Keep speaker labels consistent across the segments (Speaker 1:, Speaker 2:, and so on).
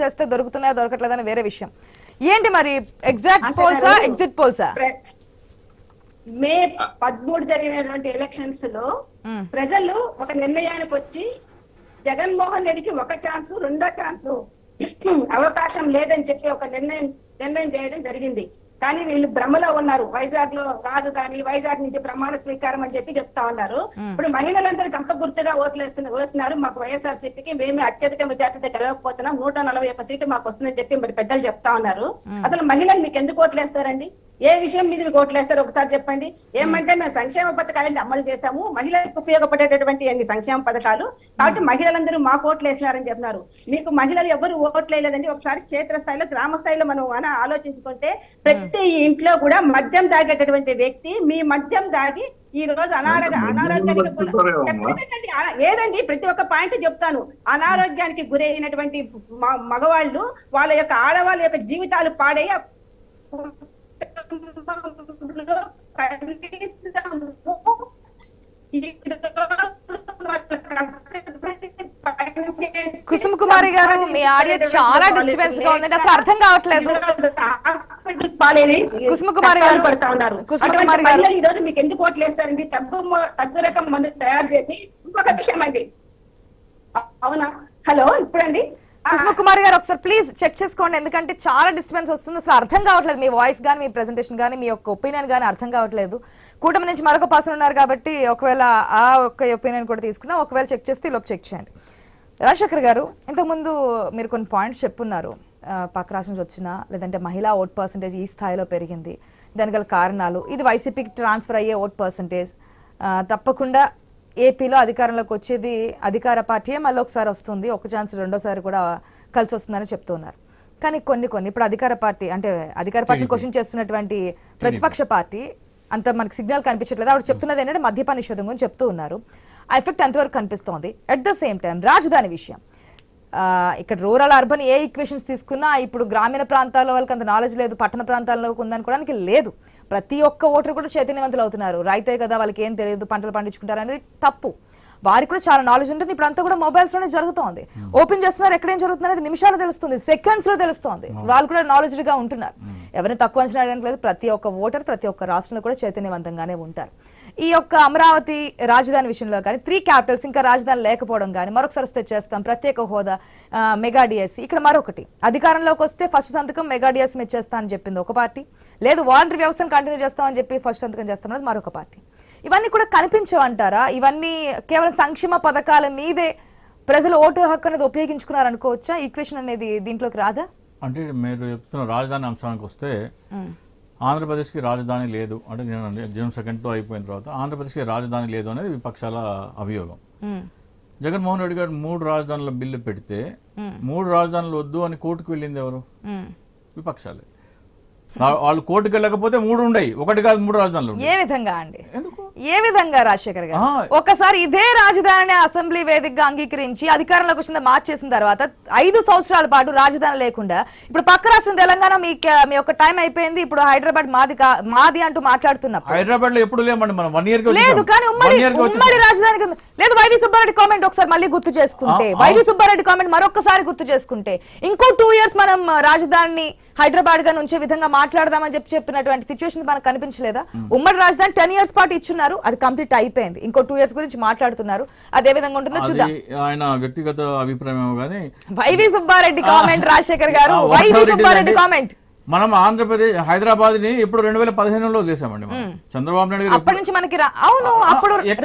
Speaker 1: చేస్తే దొరుకుతున్నాయా దొరకట్లేదని వేరే విషయం. ఏంటి మరి? ఎగ్జాక్ట్ పోల్సా ఎగ్జిట్ పోల్సా
Speaker 2: మే పదమూడు జరిగినటువంటి
Speaker 1: ఎలక్షన్స్లో.
Speaker 2: ప్రజలు ఒక నిర్ణయానికి వచ్చి జగన్మోహన్ రెడ్డికి ఒక ఛాన్స్ రెండో ఛాన్స్ అవకాశం లేదని చెప్పి ఒక నిర్ణయం నిర్ణయం చేయడం జరిగింది. కానీ వీళ్ళు భ్రమలో ఉన్నారు. వైజాగ్లో రాజధాని వైజాగ్ నుంచి ప్రమాణ స్వీకారం అని చెప్పి చెప్తా ఉన్నారు. ఇప్పుడు మహిళలందరూ గంప గుర్తుగా ఓట్లు వేస్తున్న- వేస్తున్నారు మాకు వైఎస్ఆర్ సిపికి మేము అత్యధిక మెజార్టీతో గెలవకపోతున్నాం నూట నలభై ఒక్క సీటు మాకు వస్తుందని చెప్పి మరి పెద్దలు చెప్తా ఉన్నారు. అసలు మహిళలు మీకు ఎందుకు ఓట్లు వేస్తారండి ఏ విషయం మీద మీకు ఓట్లు వేస్తారు ఒకసారి చెప్పండి. ఏమంటే మేము సంక్షేమ పథకాలని అమలు చేశాము. మహిళలకు ఉపయోగపడేటటువంటి అన్ని సంక్షేమ పథకాలు. కాబట్టి మహిళలందరూ మాకు ఓట్లు వేసినారని చెప్తున్నారు మీకు మహిళలు ఎవరు ఓట్లు వేయలేదండి ఒకసారి క్షేత్ర స్థాయిలో గ్రామ స్థాయిలో మనం మన ఆలోచించుకుంటే ప్రతి ఇంట్లో కూడా మద్యం తాగేటటువంటి వ్యక్తి మీ మద్యం తాగి ఈ రోజు అనారోగ్య అనారోగ్యానికి ఏదండి? ప్రతి ఒక్క పాయింట్ చెప్తాను. అనారోగ్యానికి గురైనటువంటి మగవాళ్ళు వాళ్ళ యొక్క ఆడవాళ్ళ యొక్క జీవితాలు పాడై ఆ కనిపిస్తాము
Speaker 1: కుసుమ కుమారి గారు మీ ఆడియో చాలా డిస్టర్బెన్స్గా ఉందండి. అసలు అర్థం కావట్లేదు.
Speaker 2: హాస్పిటల్ పాలేని
Speaker 1: కుసుమ కుమారి గారు,
Speaker 2: పడతా ఉన్నారు
Speaker 1: కుసుమ కుమారి గారు.
Speaker 2: ఈ రోజు మీకు ఎందుకు ఓట్లు వేస్తారండి? తగ్గు తగ్గు రకం మందు తయారు చేసి ఇంకొక విషయం అండి. అవునా? హలో ఇప్పుడండి.
Speaker 1: కుమార్ గారు ఒకసారి ప్లీజ్ చెక్ చేసుకోండి. ఎందుకంటే చాలా డిస్టర్బెన్స్ వస్తుంది. అసలు అర్థం కావట్లేదు. మీ వాయిస్ కానీ మీ ప్రెజెంటేషన్ కానీ మీ యొక్క ఒపీనియన్ కానీ అర్థం కావట్లేదు. కూటమి నుంచి మరొక పర్సన్ ఉన్నారు కాబట్టి ఒకవేళ ఆ ఒక్క ఒపీనియన్ కూడా తీసుకున్నా ఒకవేళ చెక్ చేస్తే లోపు చెక్ చేయండి. రాజశేఖర్ గారు ఇంతకుముందు మీరు కొన్ని పాయింట్స్ చెప్పున్నారు. పక్క రాష్ట్రం నుంచి వచ్చిన లేదంటే మహిళా ఓట్ పర్సంటేజ్ ఈ స్థాయిలో పెరిగింది. దానికి గల కారణాలు ఇది వైసీపీకి ట్రాన్స్ఫర్ అయ్యే ఓట్ పర్సంటేజ్ తప్పకుండా ఏపీలో అధికారంలోకి వచ్చేది అధికార పార్టీయే మళ్ళీ ఒకసారి వస్తుంది. ఒక ఛాన్స్ రెండోసారి కూడా కలిసి వస్తుందని చెప్తున్నారు. కానీ కొన్ని కొన్ని ఇప్పుడు అధికార పార్టీ అంటే అధికార పార్టీని క్వశ్చన్ చేస్తున్నటువంటి ప్రతిపక్ష పార్టీ అంత మనకి సిగ్నల్ కనిపించట్లేదు. ఆవిడ చెప్తున్నది ఏంటంటే మద్యపాన నిషేధం గురించి చెప్తూ ఉన్నారు. ఆ ఎఫెక్ట్ ఎంతవరకు కనిపిస్తోంది? అట్ ద సేమ్ టైం రాజధాని విషయం. ఇక్కడ రూరల్ అర్బన్ ఏ ఈక్వేషన్స్ తీసుకున్నా ఇప్పుడు గ్రామీణ ప్రాంతాల్లో వాళ్ళకి అంత నాలెడ్జ్ లేదు పట్టణ ప్రాంతాల్లో ఉందనుకోవడానికి లేదు. ప్రతి ఒక్క ఓటర్ కూడా చైతన్యవంతులు అవుతున్నారు. రైతే కదా వాళ్ళకి ఏం తెలియదు పంటలు పండించుకుంటారు అనేది తప్పు. వారికి కూడా చాలా నాలెడ్జ్ ఉంటుంది. ఇప్పుడు అంతా కూడా మొబైల్స్లోనే జరుగుతోంది. ఓపెన్ చేస్తున్నారు ఎక్కడేం జరుగుతుంది అనేది నిమిషాలు తెలుస్తుంది సెకండ్స్లో తెలుస్తోంది. వాళ్ళు కూడా నాలెడ్జ్గా ఉంటున్నారు. ఎవరిని తక్కువ అంచనా వేయడానికి లేదు. ప్రతి ఒక్క ఓటర్ ప్రతి ఒక్క రాష్ట్రంలో కూడా చైతన్యవంతంగానే ఉంటారు. ఈ యొక్క అమరావతి రాజధాని విషయంలో కానీ త్రీ క్యాపిటల్స్ ఇంకా రాజధాని లేకపోవడం కానీ మరొకసారి వస్తే చేస్తాం. ప్రత్యేక హోదా మెగా డిఎస్సి. ఇక్కడ మరొకటి. అధికారంలోకి వస్తే ఫస్ట్ సంతకం మెగా డిఎస్ మీద చేస్తా అని చెప్పింది ఒక పార్టీ. లేదు వాలంటరీ వ్యవస్థను కంటిన్యూ చేస్తామని చెప్పి ఫస్ట్ సంతకం చేస్తామన్నది మరొక పార్టీ. ఇవన్నీ కూడా కనిపించవంటారా? ఇవన్నీ కేవలం సంక్షేమ పథకాల మీదే ప్రజలు ఓటు హక్కు అనేది ఉపయోగించుకున్నారు అనుకోవచ్చా ఈక్వేషన్ అనేది దీంట్లోకి రాదా?
Speaker 3: అంటే మీరు చెప్తున్న రాజధాని అంశానికి వస్తే ఆంధ్రప్రదేశ్కి రాజధాని లేదు. అంటే నేను జూన్ సెకండ్ టూ అయిపోయిన తర్వాత ఆంధ్రప్రదేశ్కి రాజధాని లేదు అనేది విపక్షాల అభియోగం. జగన్మోహన్ రెడ్డి గారు మూడు రాజధానుల బిల్లు పెడితే మూడు రాజధానులు వద్దు అని కోర్టుకు వెళ్ళింది ఎవరు. విపక్షాలే. వాళ్ళు కోర్టుకు వెళ్ళకపోతే మూడు ఉండయి. ఒకటి కాదు మూడు రాజధానులు
Speaker 1: ఏ విధంగా అండి?
Speaker 3: ఎందుకు?
Speaker 1: ఏ విధంగా రాజశేఖర్ గారు
Speaker 3: ఆ.
Speaker 1: ఒక్కసారి ఇదే రాజధానిని అసెంబ్లీ వేదికగా అంగీకరించి అధికారంలోకి వచ్చిన మార్చేసిన తర్వాత ఐదు సంవత్సరాల పాటు రాజధాని లేకుండా ఇప్పుడు పక్క రాష్ట్రం తెలంగాణ మీ మీ యొక్క టైం అయిపోయింది ఇప్పుడు హైదరాబాద్ మాది మాది అంటూ మాట్లాడుతున్నప్పుడు
Speaker 3: హైదరాబాద్లో ఎప్పుడు లేమండి మనం వన్ ఇయర్
Speaker 1: లేదు. కానీ ఉమ్మడి ఉమ్మడి. రాజధానికి. లేదు వైవి సుబ్బారెడ్డి కామెంట్ ఒకసారి మళ్ళీ గుర్తు చేసుకుంటే. వైవి సుబ్బారెడ్డి కామెంట్ మరొకసారి గుర్తు చేసుకుంటే ఇంకో టూ ఇయర్స్ మనం రాజధానిని హైదరాబాద్గా నుంచే విధంగా మాట్లాడదామని చెప్పి చెప్పినటువంటి సిచ్యువేషన్ మనకు కనిపించలేదా ఉమ్మడి రాజధాని టెన్ ఇయర్స్ పాటు ఇచ్చున్నారు అది కంప్లీట్ అయిపోయింది. ఇంకో టూ ఇయర్స్ గురించి మాట్లాడుతున్నారు. అదే విధంగా ఉంటుందో చూద్దాం.
Speaker 3: ఆయన వ్యక్తిగత అభిప్రాయం
Speaker 1: వైవి సుబ్బారెడ్డి కామెంట్ రాజశేఖర్ గారు. వైవి సుబ్బారెడ్డి కామెంట్
Speaker 3: మనం ఆంధ్రప్రదేశ్ హైదరాబాద్ని ఇప్పుడు రెండు వేల పదిహేనులో చేసామండి. చంద్రబాబు నాయుడు గారు
Speaker 1: అప్పటి నుంచి మనకి అవును అప్పుడు
Speaker 3: ఏ-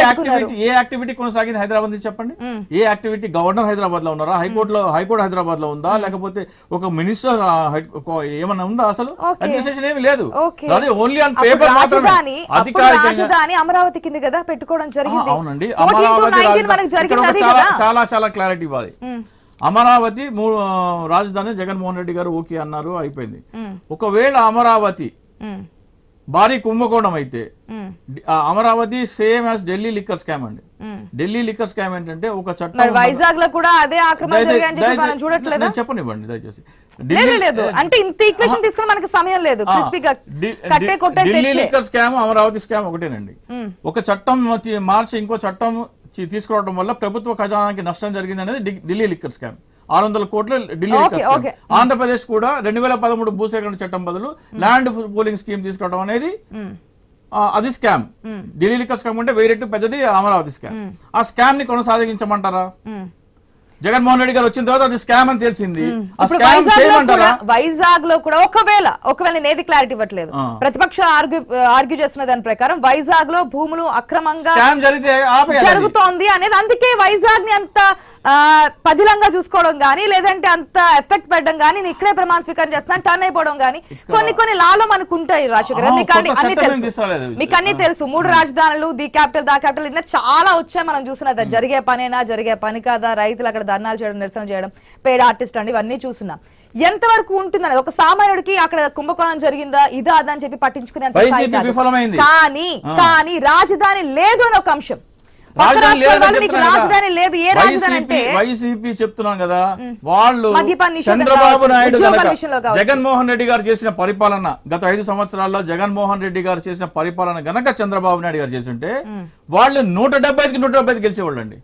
Speaker 3: యాక్టివిటీ ఏ యాక్టివిటీ కొనసాగింది హైదరాబాద్ నుంచి చెప్పండి? ఏ యాక్టివిటీ గవర్నర్ హైదరాబాద్లో ఉన్నారా హైకోర్టులో హైకోర్టు హైదరాబాద్లో ఉందా లేకపోతే ఒక మినిస్టర్ ఏమన్నా ఉందా అసలు. అడ్మినిస్ట్రేషన్ ఏమి లేదు. అదే ఓన్లీ ఆన్ పేపర్ మాత్రమే. అధికారికంగా
Speaker 1: అమరావతి కింద కదా పెట్టుకోవడం జరిగింది.
Speaker 3: అవునండి.
Speaker 1: 14 to
Speaker 3: అమరావతి
Speaker 1: 19
Speaker 3: రాజధాని-
Speaker 1: మనకు
Speaker 3: ఇక్కడ
Speaker 1: జరిగింది
Speaker 3: ఒక
Speaker 1: అది
Speaker 3: చాలా
Speaker 1: కదా?
Speaker 3: చాలా చాలా క్లారిటీ ఇవ్వాలి. అమరావతి రాజధాని జగన్మోహన్ రెడ్డి గారు ఓకే అన్నారు అయిపోయింది. ఒకవేళ అమరావతి భారీ కుంభకోణం అయితే Amaravati same as Delhi liquor scam అండి. ఢిల్లీ లిక్కర్ స్కామ్ ఏంటంటే ఒక చట్టం
Speaker 1: వైజాగ్లో కూడా అదే చూడట్లేదా?
Speaker 3: చెప్పనివ్వండి దయచేసి.
Speaker 1: అంటే ఇంత ఈక్వేషన్ తీసుకుని మనకి సమయం లేదు.
Speaker 3: Delhi liquor scam Amaravati scam ఒకటేనండి. ఒక చట్టం మార్చి ఇంకో చట్టం తీసుకురావడం వల్ల ప్రభుత్వ ఖజానానికి నష్టం జరిగింది అనేది ఢిల్లీ లిక్కర్ స్కామ్. ఆరు వందల కోట్లు ఢిల్లీ. ఆంధ్రప్రదేశ్ కూడా రెండు వేల పదమూడు భూసేకరణ చట్టం బదులు ల్యాండ్ పూలింగ్ స్కీమ్ తీసుకురావడం అనేది అది స్కామ్. ఢిల్లీ లిక్కర్ స్కామ్ అంటే రెట్లు పెద్దది అమరావతి స్కామ్. ఆ స్కామ్ని కొనసాగించమంటారా. జగన్మోహన్ రెడ్డి గారు వచ్చిన తర్వాత అది స్కామ్ అని తెలిసింది. వైజాగ్లో
Speaker 1: కూడా వైజాగ్లో కూడా ఒకవేళ ఒకవేళ నేను ఏది క్లారిటీ ఇవ్వట్లేదు. ప్రతిపక్ష ఆర్గ్యూ ఆర్గ్యూ చేస్తున్న దాని ప్రకారం వైజాగ్లో భూములు అక్రమంగా. జరుగుతోంది అనేది అందుకే వైజాగ్ని అంత పదిలంగా చూసుకోవడం గానీ లేదంటే అంత ఎఫెక్ట్ పెట్టడం గానీ నేను ఇక్కడే ప్రమాణ స్వీకారం చేస్తున్నాను టర్న్ అయిపోవడం గానీ. కొన్ని కొన్ని లాలో మనకు ఉంటాయి రాజశేఖర్ మీకు అన్ని తెలుసు. మీకు అన్ని తెలుసు. మూడు రాజధానులు ది క్యాపిటల్ దా క్యాపిటల్ ఇంకా చాలా వచ్చాయి మనం చూసినది. అది జరిగే పనేనా జరిగే పని కాదా రైతులు అక్కడ ధర్నాలు చేయడం నిరసన చేయడం పేడ ఆర్టిస్ట్ అండి ఇవన్నీ చూస్తున్నాం. ఎంతవరకు ఉంటుందని ఒక సామాన్యుడికి అక్కడ కుంభకోణం జరిగిందా? ఇదా అదా అని చెప్పి పట్టించుకునే. కానీ. కానీ రాజధాని లేదు అని ఒక అంశం.
Speaker 3: రాజధాని
Speaker 1: వాళ్ళు లేదు. ఏ రాజధాని అంటే?
Speaker 3: వైసీపీ చెప్తున్నాను కదా. వాళ్ళు చంద్రబాబు నాయుడు. జగన్మోహన్ రెడ్డి గారు చేసిన పరిపాలన గత ఐదు సంవత్సరాల్లో జగన్మోహన్ రెడ్డి గారు చేసిన పరిపాలన గనక చంద్రబాబు నాయుడు గారు చేస్తుంటే వాళ్ళు నూట డెబ్బైకి నూట డెబ్బై ఐదు గెలిచేవాళ్ళండి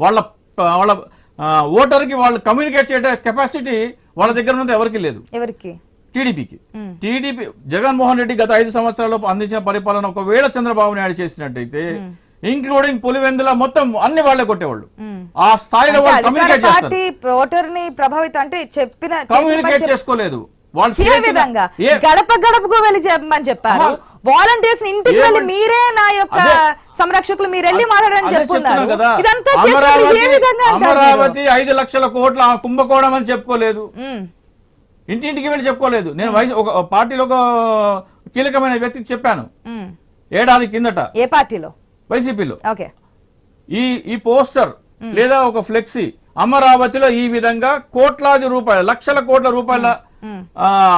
Speaker 3: వాళ్ళ వాళ్ళ ఆ, ఓటర్కి వాళ్ళు కమ్యూనికేట్ చేసే కెపాసిటీ వాళ్ళ దగ్గర ఉన్నది ఎవరికి లేదు.
Speaker 1: ఎవరికి?
Speaker 3: టీడీపీకి. టీడీపీ జగన్మోహన్ రెడ్డి గత ఐదు సంవత్సరాల్లో అందించిన పరిపాలన ఒకవేళ చంద్రబాబు నాయుడు చేసినట్టయితే ఇంక్లూడింగ్ పులివెందుల మొత్తం అన్ని వాళ్ళే కొట్టేవాళ్ళు. ఆ స్థాయిలో వాళ్ళు కమ్యూనికేట్ చేస్తారు.
Speaker 1: ప్రభావితం అంటే చెప్పిన
Speaker 3: కమ్యూనికేట్ చేసుకోలేదు. వాళ్ళు
Speaker 1: గడప గడపకు వెళ్ళి చెప్పమని చెప్పారు. వాలంటీర్స్ ఇంటికి వెళ్ళి మీరే నా యొక్క. సంరక్షకులు మీరు వెళ్ళి మాట్లాడని
Speaker 3: అదే
Speaker 1: చెప్పున్నారు.
Speaker 3: చెప్తున్నా కదా.
Speaker 1: ఇదంతా
Speaker 3: అమరావతి ఐదు లక్షల కోట్ల కుంభకోణం అని చెప్పుకోలేదు. ఇంటింటికి వెళ్ళి చెప్పుకోలేదు. నేను వయసు ఒక పార్టీలో ఒక కీలకమైన వ్యక్తికి చెప్పాను. ఏడాది కిందట.
Speaker 1: ఏ పార్టీలో?
Speaker 3: వైసీపీలో.
Speaker 1: ఓకే.
Speaker 3: ఈ ఈ పోస్టర్ లేదా ఒక ఫ్లెక్సీ అమరావతిలో ఈ విధంగా కోట్లాది రూపాయల లక్షల కోట్ల రూపాయల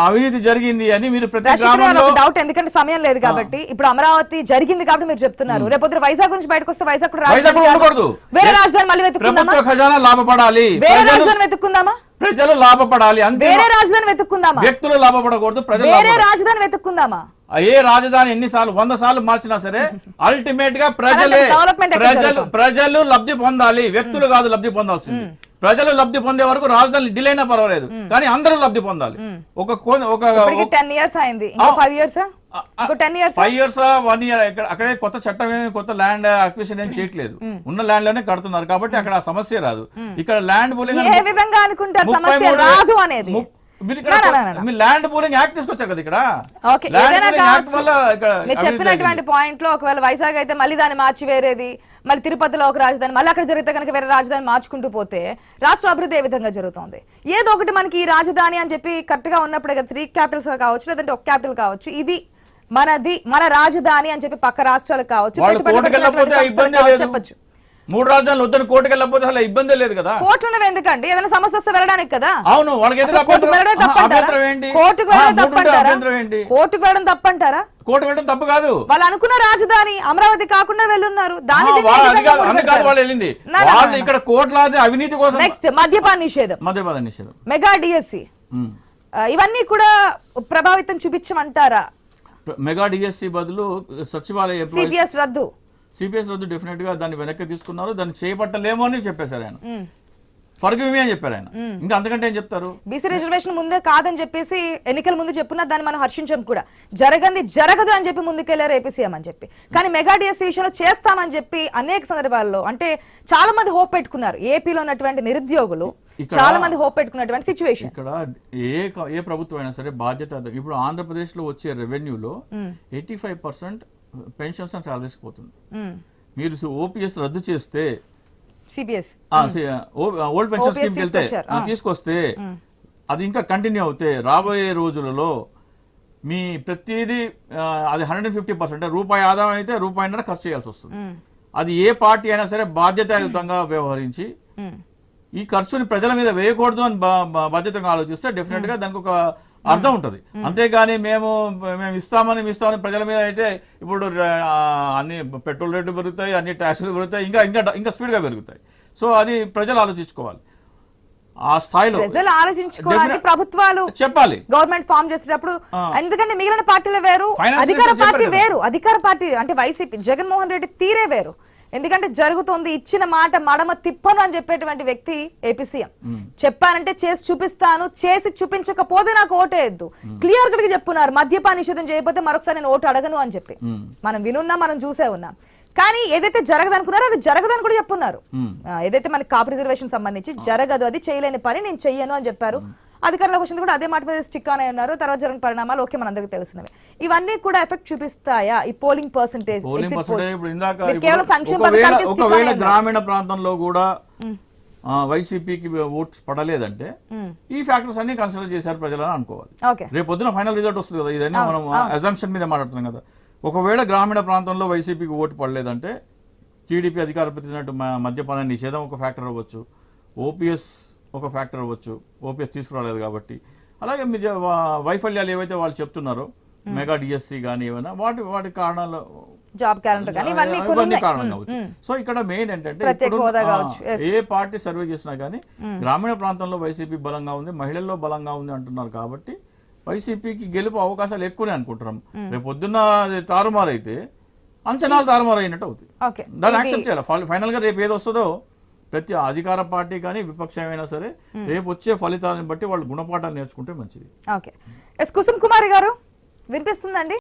Speaker 3: అవినీతి జరిగింది అని మీరు ప్రతి గ్రామంలో
Speaker 1: డౌట్ ఎందుకంటే సమయం లేదు కాబట్టి ఇప్పుడు అమరావతి జరిగింది కాబట్టి మీరు చెప్తున్నారు. రేపు పొద్దున వైజాగ్ నుంచి బయటకు వస్తే వైజాగ్.
Speaker 3: ఉండకూడదు.
Speaker 1: వేరే రాజధాని మళ్ళీ
Speaker 3: ఖజానా లాభపడాలి.
Speaker 1: వేరే
Speaker 3: ప్రజలు
Speaker 1: రాజధాని వెతుక్కుందామా?
Speaker 3: ప్రజలు లాభపడాలి. అంతే
Speaker 1: వేరే రాజధాని వెతుక్కుందామా?
Speaker 3: వ్యక్తులు లాభపడకూడదు ప్రజలు
Speaker 1: వేరే. రాజధాని వెతుక్కుందామా?
Speaker 3: ఏ రాజధాని ఎన్నిసార్లు వంద సార్లు మార్చినా సరే అల్టిమేట్గా ప్రజలే ప్రజలు? ప్రజలు లబ్ధి పొందాలి. వ్యక్తులు కాదు లబ్ధి పొందాల్సింది. ప్రజలు లబ్ధి పొందే వరకు రాజధాని డిలే అయినా పర్వాలేదు. కానీ అందరూ లబ్ధి పొందాలి. ఒక ఒక
Speaker 1: టెన్ ఇయర్స్ అయింది. Five years
Speaker 3: five years one year అక్కడే కొత్త చట్టం కొత్త ల్యాండ్ అక్విజిషన్ ఏం చేయట్లేదు. ఉన్న ల్యాండ్లోనే కడుతున్నారు కాబట్టి అక్కడ ఆ సమస్య రాదు. ఇక్కడ ల్యాండ్ పూలింగ్
Speaker 1: అనుకుంటారు?
Speaker 3: మీరు ల్యాండ్ పూలింగ్ యాక్ట్ తీసుకొచ్చారు కదా ఇక్కడ? ల్యాండ్ పూలింగ్ యాక్ట్ వల్ల
Speaker 1: చెప్పినటువంటి పాయింట్లో ఒకవేళ వైజాగ్ అయితే మళ్ళీ దాన్ని మార్చి వేరేది. మళ్ళీ తిరుపతిలో ఒక రాజధాని మళ్ళీ అక్కడ జరిగితే కనుక వేరే రాజధాని మార్చుకుంటూ పోతే రాష్ట్ర అభివృద్ధి ఏ విధంగా జరుగుతుంది? ఏదో ఒకటి మనకి ఈ రాజధాని అని చెప్పి కరెక్ట్గా ఉన్నప్పుడే కదా త్రీ క్యాపిటల్స్ కావచ్చు లేదంటే ఒక క్యాపిటల్ కావచ్చు ఇది మనది మన రాజధాని అని చెప్పి పక్క రాష్ట్రాలు కావచ్చు చెప్పొచ్చు.
Speaker 3: మూడు రాజధానులు వద్దని కోర్టుకు వెళ్ళకపోతే అసలు ఇబ్బంది లేదు కదా?
Speaker 1: కోర్టులు ఎందుకండి? ఏదైనా సమస్య వస్తే వెళ్ళడానికి కదా?
Speaker 3: అవును వాళ్ళకి
Speaker 1: కోర్టుకు వెళ్ళడం తప్పంటారా? కోర్టుకు వెళ్ళడం తప్పంటారా?
Speaker 3: కోర్టు వెళ్ళడం తప్పు కాదు.
Speaker 1: వాళ్ళు అనుకున్న రాజధాని అమరావతి కాకుండా వెళ్ళున్నారు.
Speaker 3: వాళ్ళు వెళ్ళింది. వాళ్ళు ఇక్కడ కోట్లాది అవినీతి కోసం
Speaker 1: నెక్స్ట్ మద్యపాన నిషేధం.
Speaker 3: మధ్యపద నిషేధం.
Speaker 1: Mega DSC
Speaker 3: um.
Speaker 1: ఇవన్నీ కూడా ప్రభావితం చూపించమంటారా?
Speaker 3: మెగా డిఎస్సి బదులు సచివాలయ
Speaker 1: సిపిఎస్ రద్దు.
Speaker 3: సిపిఎస్ రద్దు డెఫినెట్గా దాన్ని వెనక్కి తీసుకున్నారు. దాన్ని చేపట్టలేమో అని చెప్పేశారు ఆయన. ఫర్గివ్ మీ అని చెప్పారు ఆయన ఇంకా అంతకంటే ఏం చెప్తారు
Speaker 1: బీసీ రిజర్వేషన్ ముందే కాదని చెప్పేసి ఎన్నికల ముందు చెప్పున్నా దాన్ని మనం హర్షించాం కూడా జరగంది జరగదు అని చెప్పి ముందుకెళ్ళారు ఏపీ సీఎం అని చెప్పి కానీ మెగా డిఎస్సీ విషయంలో చేస్తామని చెప్పి అనేక సందర్భాల్లో అంటే చాలా మంది హోప్ పెట్టుకున్నారు ఏపీలో ఉన్నటువంటి నిరుద్యోగులు చాలా మంది హోప్ పెట్టుకున్నటువంటి సిచ్యువేషన్
Speaker 3: ఇక్కడ ఏ ఏ ప్రభుత్వం అయినా సరే బాధ్యత. ఇప్పుడు ఆంధ్రప్రదేశ్లో వచ్చే రెవెన్యూలో eighty five percent pensions and salaries పోతుంది మీరు ఓపీఎస్ రద్దు చేస్తే
Speaker 1: సిబిఎస్
Speaker 3: ఓల్డ్ పెన్షన్ స్కీమ్ వెళ్తే తీసుకొస్తే అది ఇంకా కంటిన్యూ అవుతే రాబోయే రోజులలో మీ ప్రతిదీ అది హండ్రెడ్ ఫిఫ్టీ పర్సెంట్ రూపాయి ఆదాయం అయితే రూపాయిన్నర ఖర్చు చేయాల్సి వస్తుంది. అది ఏ పార్టీ అయినా సరే బాధ్యతాయుతంగా వ్యవహరించి ఈ ఖర్చుని ప్రజల మీద వేయకూడదు అని బాధ్యతగా ఆలోచిస్తే డెఫినెట్గా దానికి ఒక అర్థం ఉంటది. అంతేగాని మేము మేము ఇస్తామని ఇస్తామని ప్రజల మీద అయితే ఇప్పుడు అన్ని పెట్రోల్ రేట్లు పెరుగుతాయి అన్ని ట్యాక్సులు పెరుగుతాయి ఇంకా ఇంకా ఇంకా స్పీడ్గా పెరుగుతాయి. సో అది ప్రజలు ఆలోచించుకోవాలి. ఆ స్థాయిలో
Speaker 1: ప్రజలు
Speaker 3: Definite-
Speaker 1: ప్రభుత్వాలు
Speaker 3: చెప్పాలి.
Speaker 1: గవర్నమెంట్ ఫామ్ చేసేటప్పుడు ఎందుకంటే మిగిలిన పార్టీలు వేరు అధికార పార్టీ. వేరు అధికార పార్టీ అంటే వైసీపీ జగన్మోహన్ రెడ్డి తీరే వేరు. ఎందుకంటే జరుగుతుంది ఇచ్చిన మాట మడమ తిప్పను అని చెప్పేటువంటి వ్యక్తి ఏపీ సీఎం. చెప్పానంటే చేసి చూపిస్తాను చేసి చూపించకపోతే నాకు ఓటేయద్దు. క్లియర్గా చెప్పున్నారు మద్యపాన నిషేధం చేయకపోతే మరొకసారి నేను ఓటు అడగను అని చెప్పి. మనం వినున్నాం మనం చూసే ఉన్నాం. కానీ ఏదైతే జరగదనుకున్నారో అది జరగదని కూడా చెప్పున్నారు. ఏదైతే మనకి కాపు రిజర్వేషన్ సంబంధించి జరగదు అది చేయలేని పని నేను చెయ్యను అని చెప్పారు. అధికారంలోకి వచ్చింది కూడా అదే మాట మీద స్టిక్ అయి ఉన్నారు. తర్వాత జరిగిన పరిణామాలు ఓకే మనందరికీ తెలిసినవి. ఇవన్నీ కూడా ఎఫెక్ట్ చూపిస్తాయా ఈ పోలింగ్ పర్సంటేజ్ కేవలం సంక్షేమ పథకాలకి అనే.
Speaker 3: గ్రామీణ ప్రాంతంలో కూడా వైసీపీకి ఓట్స్ పడలేదంటే ఈ ఫ్యాక్టర్స్ అన్ని కన్సిడర్ చేశారు ప్రజలని అనుకోవాలి. రేపు పొద్దున ఫైనల్ రిజల్ట్ వస్తుంది కదా ఇదన్నీ మనం అజంప్షన్ మీద మాట్లాడుతున్నాం కదా. ఒకవేళ గ్రామీణ ప్రాంతంలో వైసీపీకి ఓటు పడలేదంటే టీడీపీ అధికార ప్రతినిధి మద్యపాన నిషేధం ఒక ఫ్యాక్టర్ అవ్వచ్చు. ఓపీఎస్ ఒక ఫ్యాక్టర్ అవ్వచ్చు. ఓపీఎస్ తీసుకురాలేదు కాబట్టి. అలాగే మీరు వైఫల్యాలు ఏవైతే వాళ్ళు చెప్తున్నారో మెగా డిఎస్సి కానీ ఏమైనా వాటి వాటి కారణాలు
Speaker 1: జాబ్ క్యాలెండర్ కానీ ఇవన్నీ
Speaker 3: సో ఇక్కడ మెయిన్ ఏంటంటే. ఏ పార్టీ సర్వే చేసినా కానీ గ్రామీణ ప్రాంతంలో వైసీపీ బలంగా ఉంది మహిళల్లో బలంగా ఉంది అంటున్నారు కాబట్టి వైసీపీకి గెలుపు అవకాశాలు ఎక్కువనే అనుకుంటున్నాం. రేపు పొద్దున్న తారుమారు అయితే అంచనాలు తారుమారు అయినట్టు అవుతుంది దాన్ని యాక్సెప్ట్ చేయాలి. ఫైనల్- ఫైనల్గా రేపు ఏది వస్తుందో ప్రతి అధికార పార్టీ కానీ విపక్షం అయినా సరే రేపు వచ్చే ఫలితాలను బట్టి వాళ్ళు గుణపాఠాలు నేర్చుకుంటే మంచిది.
Speaker 1: ఓకే. ఎస్ కుసుమ్ కుమారి గారు వినిపిస్తుందండి